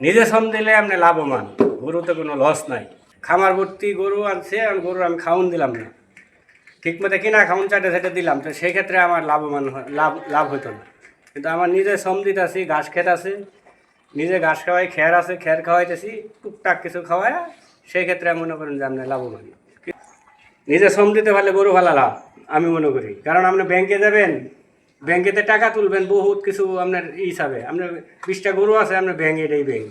নিজে শ্রম দিলে আপনি লাভবান, গরুতে কোনো লস নাই। খামার ভর্তি গরু আনছে, আর গরু আমি খাউন দিলাম না। ঠিক মতো কিনা খাউন চাটে চাটে দিলাম, তো সেই ক্ষেত্রে আমার লাভবান লাভ লাভ হতো না। কিন্তু আমার নিজে শ্রম দিতে আছি ঘাস খেত আছে নিজে ঘাস খাওয়াই, খের আছে, খের খাওয়াইতেছি, টুকটাক কিছু খাওয়াই সেই ক্ষেত্রে আমি মনে করেন যে আপনি লাভবান। নিজে শ্রম দিতে পারলে গরু ভালো লাভ, আমি মনে করি। কারণ আপনি ব্যাংকে যাবেন ব্যাংকেতে টাকা তুলবেন বহুত কিছু আপনার হিসাবে। আপনার বিশটা গরু আছে, আপনার ব্যাংক এটাই ব্যাংক।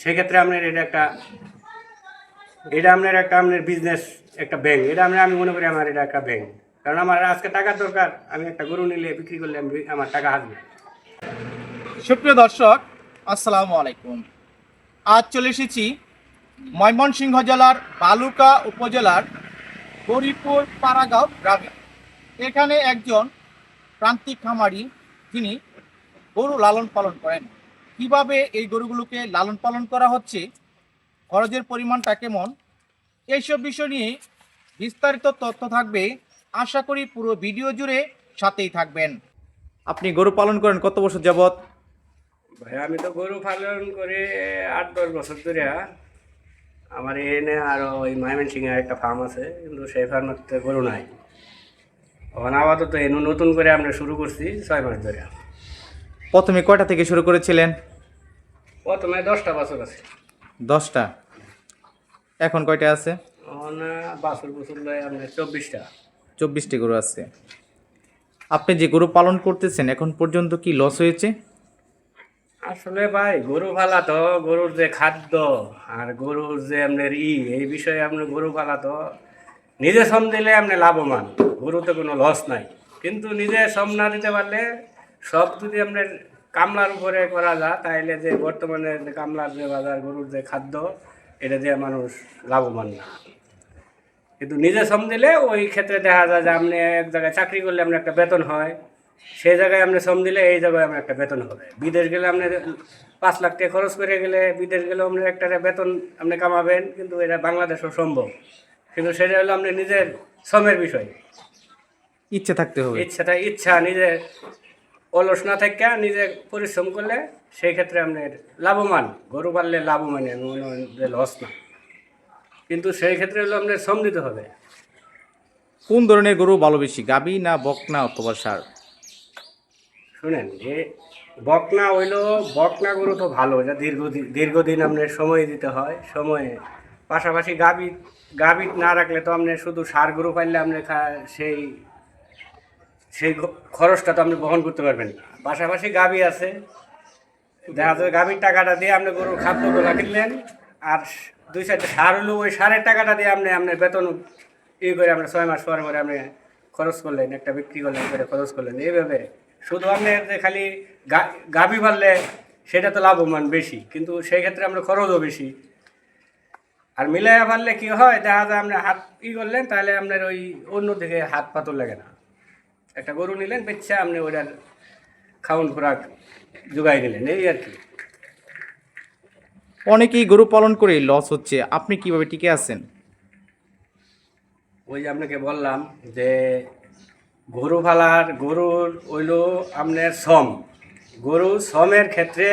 সেক্ষেত্রে আপনার এটা একটা, এটা আপনার একটা আপনার বিজনেস একটা ব্যাংক। এটা আমি আমি মনে করি আমার এটা একটা ব্যাংক। কারণ আমার আজকে টাকার দরকার, আমি একটা গরু নিলে বিক্রি করলে আমি আমার টাকা আসবে। সুপ্রিয় দর্শক, আসসালামু আলাইকুম। আজ চলে এসেছি ময়মনসিংহ জেলার বালুকা উপজেলার গরিপুর পাড়াগাঁও গ্রামে। এখানে একজন প্রান্তিক খামারি তিনি গরু লালন পালন করেন। কীভাবে এই গরুগুলোকে লালন পালন করা হচ্ছে, খরচের পরিমাণটা কেমন, এইসব বিষয় নিয়ে বিস্তারিত তথ্য থাকবে। আশা করি পুরো ভিডিও জুড়ে সাথেই থাকবেন। আপনি গরু পালন করেন কত বছর যাবত ভাই, আমি তো গরু পালন করে আট, দশ বছর ধরে। আমার এনে আরও ওই ময়মনসিংহে একটা ফার্ম আছে, কিন্তু সেই ফার্মেতে গরু নাই। এখন আপাতত এনু নতুন করে আমরা শুরু করছি ছয় মাস ধরে। প্রথমে কয়টা থেকে শুরু করেছিলেন? প্রথমে দশটা বছর আছে। দশটা? এখন কয়টা আছে? এখন বাছর বছর লয় আপনার চব্বিশটা। চব্বিশটি গরু আছে। আপনি যে গরু পালন করতেছেন এখন পর্যন্ত কি লস হয়েছে? আসলে ভাই গরু পালা তো গরুর যে খাদ্য আর গরুর যে আপনার ই এই বিষয়ে আপনার গরু পালা তো নিজে শ্রম দিলে আপনি লাভবান, গরুতে কোনো লস নাই। কিন্তু নিজে শ্রম না দিতে পারলে সব যদি আপনার কামলার উপরে করা যায় তাহলে যে বর্তমানে কামলার যে বাজার, গরুর যে খাদ্য, এটা দিয়ে মানুষ লাভবান না। কিন্তু নিজে শ্রম দিলে ওই ক্ষেত্রে দেখা যায় যে আপনি এক জায়গায় চাকরি করলে আপনার একটা বেতন হয়, সেই জায়গায় আপনি শ্রম দিলে এই জায়গায় আপনার একটা বেতন হবে। বিদেশ গেলে আপনি পাঁচ লাখ টাকা খরচ করে গেলে বিদেশ গেলেও আপনি একটা বেতন আপনি কামাবেন, কিন্তু এটা বাংলাদেশও সম্ভব। কিন্তু সেটা হলো আপনি নিজের শ্রমের বিষয়। ইচ্ছে থাকতে হবে। ইচ্ছাটা ইচ্ছা নিজে অলস না থাকে নিজে পরিশ্রম করলে সেই ক্ষেত্রে আপনার লাভবান। গরু পাললে লাভবান আমি মনে হয় লস না। কিন্তু সেই ক্ষেত্রে হলো আপনার শ্রম দিতে হবে। কোন ধরনের গরু ভালো বেশি গাবি না বকনা অথবা সার? শুনেন যে বকনা হইল বকনা গরু তো ভালো যা দীর্ঘদিন দীর্ঘদিন আপনার সময় দিতে হয় সময়ে পাশাপাশি গাবি গাবি না রাখলে তো আপনি শুধু সার গরু পাইলে আপনি সেই সেই খরচটা তো আপনি বহন করতে পারবেন। পাশাপাশি গাবি আছে। দেখা যায় গাভীর টাকাটা দিয়ে আপনি গরুর খাদ্যগুলো কিনলেন, আর দুই চারটে সার হলো, ওই সারের টাকাটা দিয়ে আপনি আপনার বেতন ই করে আপনি ছয় মাস পরে পরে আপনি খরচ করলেন, একটা বিক্রি করলেন করে খরচ করলেন। এইভাবে শুধু আপনি যে খালি গাভী পারলে সেটা তো লাভবান বেশি, কিন্তু সেই ক্ষেত্রে আপনার খরচও বেশি। আর মিলাইয়া পারলে কি হয়? দেখা যায় আপনি হাত ই করলেন তাহলে আপনার ওই অন্য দিকে হাত পাতর লাগে না। একটা গরু নিলেন বেচ্ছে আপনি ওইটার খাউন খোরাক জোগাই দিলেন এই আর কি। অনেকেই গরু পালন করে লস হচ্ছে। আপনি কীভাবে টিকে আছেন? ওই যে আপনাকে বললাম যে গরু ফালার গরুর হইল আপনার শ্রম। গরু শ্রমের ক্ষেত্রে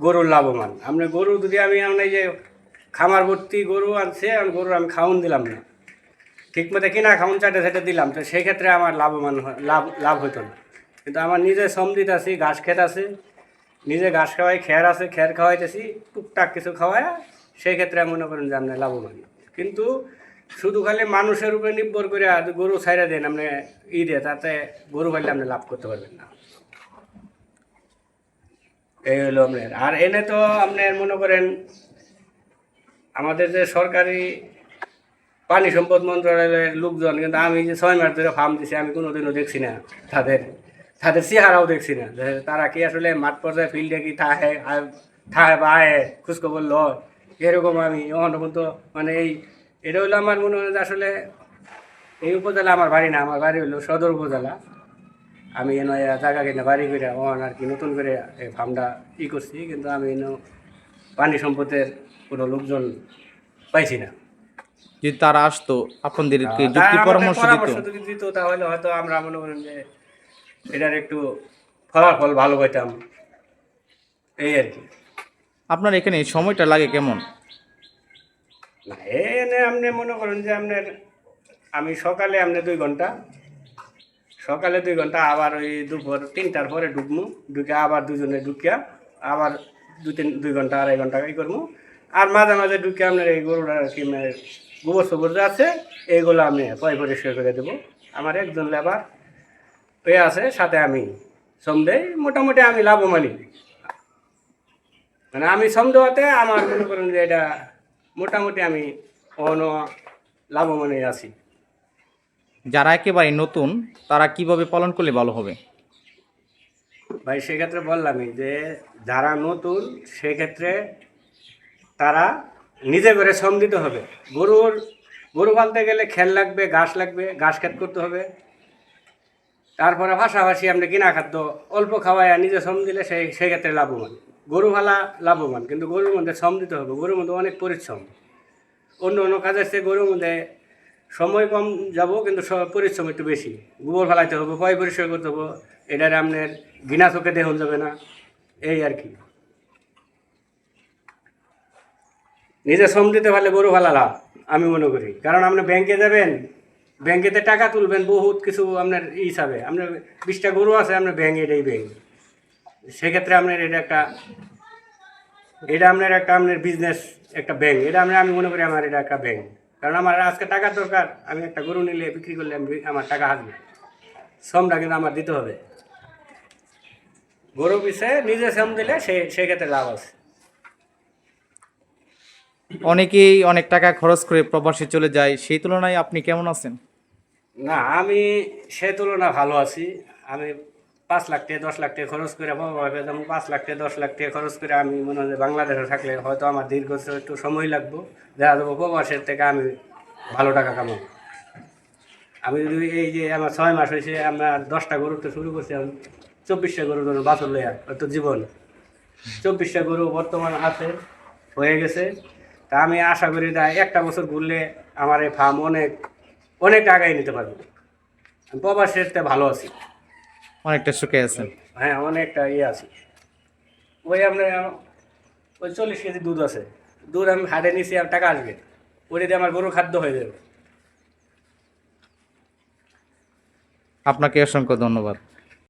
গরুর লাভবান। আপনি গরু যদি আমি আপনি যে খামার ভর্তি গরু আনছে, আর গরুর আমি খাউন দিলাম না। ঠিক মতো কিনা খাউন চাটে চাটে দিলাম। তো সেই ক্ষেত্রে আমার লাভবান লাভ লাভ হতো না। কিন্তু আমার নিজে শ্রম দিতে আছি ঘাস খেত আছে নিজে ঘাস খাওয়াই খের আছে খের খাওয়াইতেছি, টুকটাক কিছু খাওয়ায়, সেই ক্ষেত্রে মনে করেন যে আপনার লাভবান। কিন্তু শুধু খালি মানুষের উপরে নির্ভর করে আর গরু ছাইড়া দেন, আপনি ই দিয়ে তাতে গরু পাইলে আপনি লাভ করতে পারবেন না। এই হলো আপনার। আর এনে তো আপনার মনে করেন আমাদের যে সরকারি পানি সম্পদ মন্ত্রণালয়ের লোকজন, কিন্তু আমি যে ছয় মাস ধরে ফার্ম দিছি, আমি কোনোদিনও দেখছি না তাদের তাদের চেহারাও দেখছি না। তারা কি আসলে মাঠ পর্যায়ে ফিল্ডে কি থাহে থাহে বা আয়ে খোঁজখবর লয়? এরকম আমি অন্য তো মানে এই, এটা হলো আমার মনে হয় আসলে এই উপজেলা আমার বাড়ি না, আমার বাড়ি হলো সদর উপজেলা। আমি এনে জায়গা কিনে বাড়ি করে অন আর কি নতুন করে এই ফার্মটা ই করছি, কিন্তু আমি এনে পানি সম্পদের কোনো লোকজন পাইছি না। যদি তারা আসতো আপনাদেরকে তারা যুক্তি পরামর্শ দিত। দিত তাহলে হয়তো আমরা মনে করেন যে এটার একটু ফলাফল ভালো পাইতাম। এই আর কি। আপনার এখানে সময়টা লাগে কেমন? না এনে আপনি মনে করেন যে আপনার আমি সকালে আপনি দুই ঘণ্টা সকালে দুই ঘণ্টা আবার ওই দুপুর তিনটার পরে ঢুকমু ঢুকে আবার দুজনে ঢুকিয়া আবার দু তিন দুই ঘণ্টা আড়াই ঘণ্টা এই করব আর মাঝে মাঝে ঢুকে আপনার এই গরুটা কি মানে গোবর সবর আছে এইগুলো আমি পয় পরিষ্কার করে দেবো। আমার একজন লেবার হয়ে আছে সাথে আমি সন্দেহ মোটামুটি আমি লাভবানই। মানে আমি সন্দেহতে আমার মনে করেন যে এটা মোটামুটি আমি অন লাভবানে আছি। যারা একেবারে নতুন তারা কীভাবে পালন করলে ভালো হবে? ভাই সেক্ষেত্রে বললামই যে যারা নতুন সেক্ষেত্রে তারা নিজে করে শ্রম দিতে হবে। গরুর, গরু পালতে গেলে খেল লাগবে, ঘাস লাগবে, ঘাস খেত করতে হবে। তারপরে পাশাপাশি আপনি কিনা খাদ্য অল্প খাওয়ায় নিজে শ্রম দিলে সেই সেক্ষেত্রে লাভবান। গরু ভালা লাভবান, কিন্তু গরুর মধ্যে শ্রম দিতে হবে। গরুর মধ্যে অনেক পরিশ্রম। অন্য অন্য কাজের চেয়ে গরুর মধ্যে সময় কম যাব, কিন্তু পরিশ্রম একটু বেশি। গোবর ফেলাইতে হবে পয় পরিষ্কার করতে হবে, এটার আপনার ঘৃণা চোখে দেখুন যাবে না। এই আর কি। নিজে শ্রম দিতে পারলে গরু ভালো লাভ, আমি মনে করি। কারণ আপনি ব্যাংকে যাবেন ব্যাংকেতে টাকা তুলবেন, বহুত কিছু আপনার ই হিসাবে। আপনার বিশটা গরু আছে, আপনার ব্যাংক এটাই ব্যাংক সেক্ষেত্রে আপনার এটা একটা, এটা আপনার একটা আপনার বিজনেস একটা ব্যাংক এটা আমরা আমি মনে করি আমার এটা একটা ব্যাংক কারণ আমার আজকে টাকার দরকার, আমি একটা গরু নিলে, বিক্রি করলে আমি আমার টাকা আসবে। শ্রমটা কিন্তু আমার দিতে হবে। গরু পিছে নিজে শ্রম দিলে সে, সেক্ষেত্রে লাভ আছে। অনেকেই অনেক টাকা খরচ করে প্রবাসে চলে যায়। সেই তুলনায় আপনি কেমন আছেন? না, আমি সে তুলনা ভালো আছি। আমি পাঁচ লাখ টাকা দশ লাখ টাকা খরচ করে ভাবে যেমন পাঁচ লাখ টাকা দশ লাখ টাকা খরচ করে আমি মনে হয় বাংলাদেশে থাকলে হয়তো আমার দীর্ঘ একটু সময় লাগবে। দেখা যাব প্রবাসের থেকে আমি ভালো টাকা কামাবো। আমি যদি এই যে আমার ছয় মাস হয়েছে, আমার দশটা গরু তো শুরু করছি আমি চব্বিশটা গরু ধরুন বাছর লইয়া তো জীবন। চব্বিশটা গরু বর্তমান আছে, হয়ে গেছে। তা আমি আশা করি যে একটা বছর ঘুরলে আমার এই ফার্ম অনেক অনেক আগায় নিতে পারব। আমি প্রবাসের তে ভালো আছি। অনেকটা সুখে আছেন। হ্যাঁ অনেকটা ইয়ে আছি। ওই আপনার ওই চল্লিশ কেজি দুধ আছে। দুধ আমি হাটে নিছি আর টাকা আসবে। ওইটা দিয়ে আমার গরুর খাদ্য হয়ে যাবে। আপনাকে অসংখ্য ধন্যবাদ।